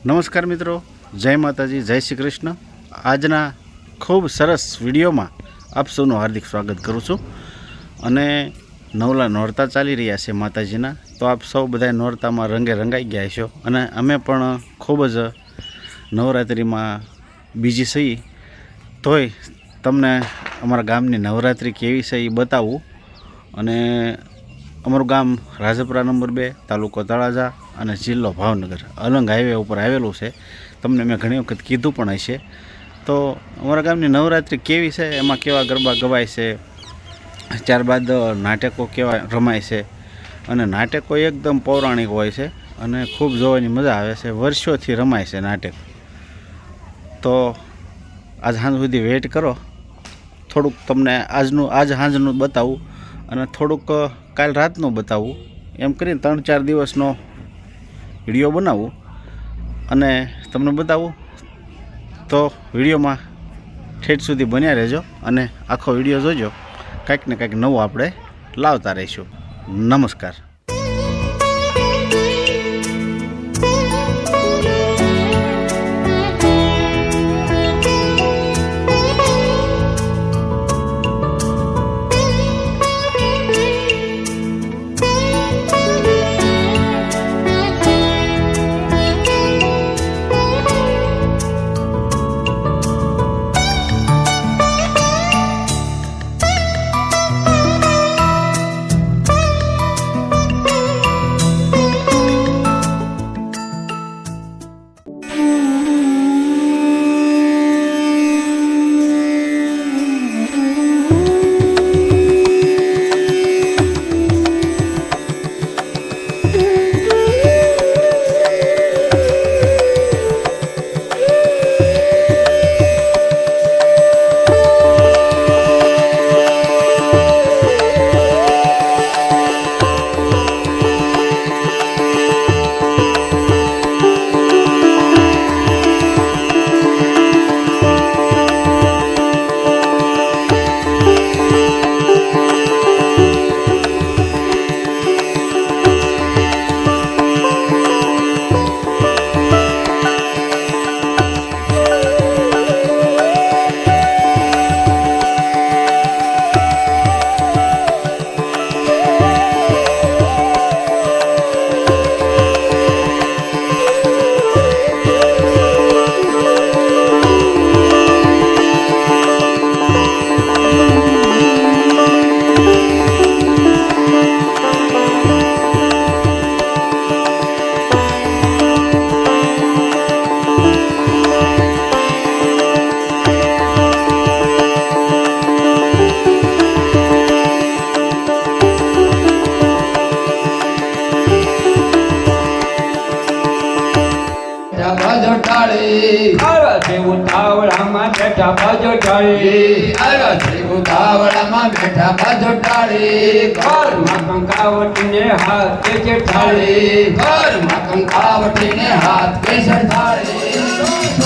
નમસ્કાર મિત્રો, જય માતાજી, જય શ્રી કૃષ્ણ. આજના ખૂબ સરસ વિડીયોમાં આપ સૌનું હાર્દિક સ્વાગત કરું છું. અને નવલા નોરતા ચાલી રહ્યા છે માતાજીના, તો આપ સૌ બધા નોરતામાં રંગે રંગાઈ ગયા છો અને અમે પણ ખૂબ જ નવરાત્રિમાં બીજી સહી તોય તમને અમારા ગામની નવરાત્રિ કેવી છે એ બતાવું. અને અમારું ગામ રાજપરા નંબર બે, તાલુકો તળાજા. અને જિલ્લો ભાવનગર. અલંગ હાઈવે ઉપર આવેલું છે. તમને મેં ઘણી વખત કીધું પણ હશે. તો અમારા ગામની નવરાત્રિ કેવી છે? એમાં કેવા ગરબા ગવાય છે? ત્યારબાદ નાટકો કેવા રમાય છે? અને નાટકો એકદમ પૌરાણિક હોય છે અને ખૂબ જોવાની મજા આવે છે. વર્ષોથી રમાય છે નાટક. તો આજ સાંજ સુધી વેઇટ કરો. થોડુંક તમને આજનું, આજ સાંજનું બતાવું અને થોડુંક કાલ રાતનું બતાવું. એમ કરીને ત્રણ ચાર દિવસનો વીડિયો બનાવું અને તમને બતાવું, તો વિડીયોમાં ઠેઠ સુધી બન્યા રહેજો અને આખો વીડિયો જોજો. કાંઈક ને કાંઈક નવું આપણે લાવતા રહીશું. નમસ્કાર. છે ઉતાવળામાં બેઠા બાજો ટાળી ઘરમાં કંકાવટીને હાથ છે ઠાળી ઘરમાં કંકાવટીને હાથ કે થાળી જંગલ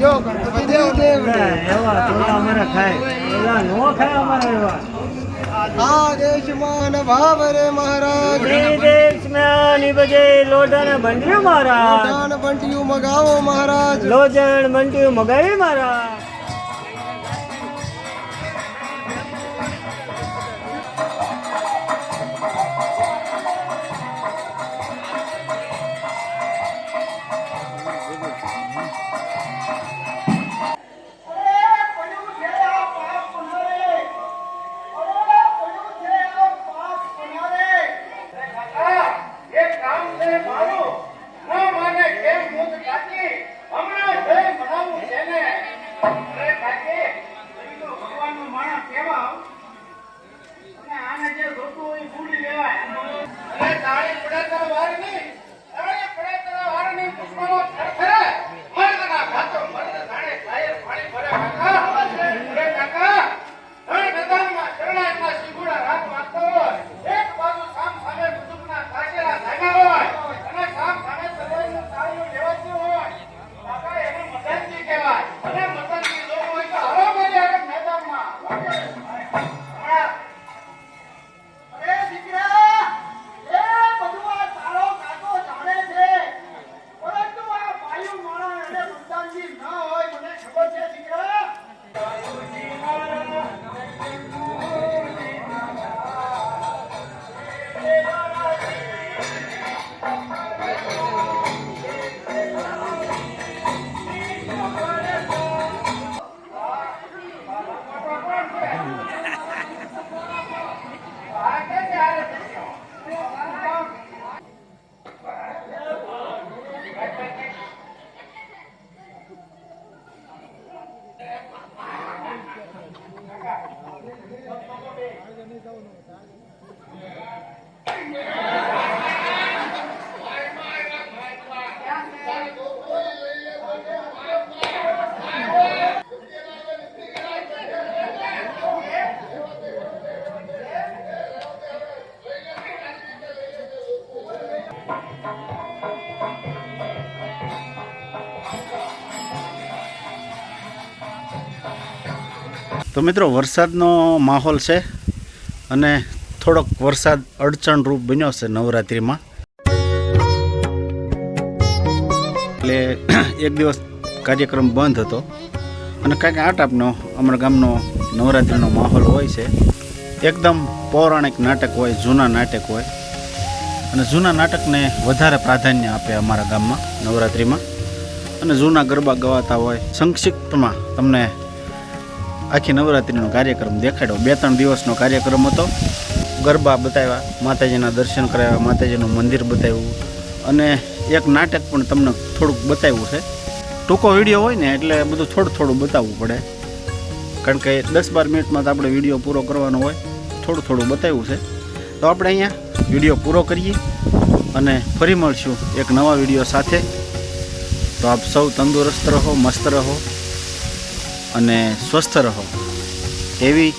જો ગણપતિ દેવ દેવ એવા થોડા અમારે ખાય એવા નો ખાય અમારે એવા. આ દેશમાં ભાવ રે મહારાજ. દેશમાં નિબજે લોઢણ બંડ્યું મારા દાન બંટિયું મગાવો મહારાજ. લોજણ બંટ્યું મગાવી મારા તો મિત્રો, વરસાદનો માહોલ છે અને થોડોક વરસાદ અડચણરૂપ બન્યો છે નવરાત્રિમાં. એટલે એક દિવસ કાર્યક્રમ બંધ હતો અને કાંઈક આ ટાઈપનો અમારા ગામનો નવરાત્રિનો માહોલ હોય છે. એકદમ પૌરાણિક નાટક હોય, જૂના નાટક હોય. અને જૂના નાટકને વધારે પ્રાધાન્ય આપે અમારા ગામમાં નવરાત્રિમાં. અને જૂના ગરબા ગવાતા હોય, સંક્ષિપ્તમાં તમને આખી નવરાત્રિનો કાર્યક્રમ દેખાડ્યો. બે ત્રણ દિવસનો કાર્યક્રમ હતો. ગરબા બતાવ્યા, માતાજીના દર્શન કરાવ્યા, માતાજીનું મંદિર બતાવ્યું. અને એક નાટક પણ તમને થોડુંક બતાવ્યું છે. ટૂંકો વીડિયો હોય ને એટલે બધું થોડું થોડું બતાવવું પડે. કારણ કે દસ બાર મિનિટમાં તો આપણે વીડિયો પૂરો કરવાનો હોય. થોડું થોડું બતાવ્યું છે. તો આપણે અહીંયા વીડિયો પૂરો કરીએ અને ફરી મળશું એક નવા વીડિયો સાથે. તો આપ સૌ તંદુરસ્ત રહો, મસ્ત રહો. અને સ્વસ્થ રહો. એવી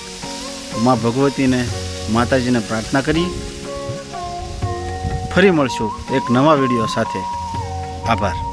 મા ભગવતીને માતાજીને પ્રાર્થના કરી. ફરી મળશું એક નવા વીડિયો સાથે. આભાર.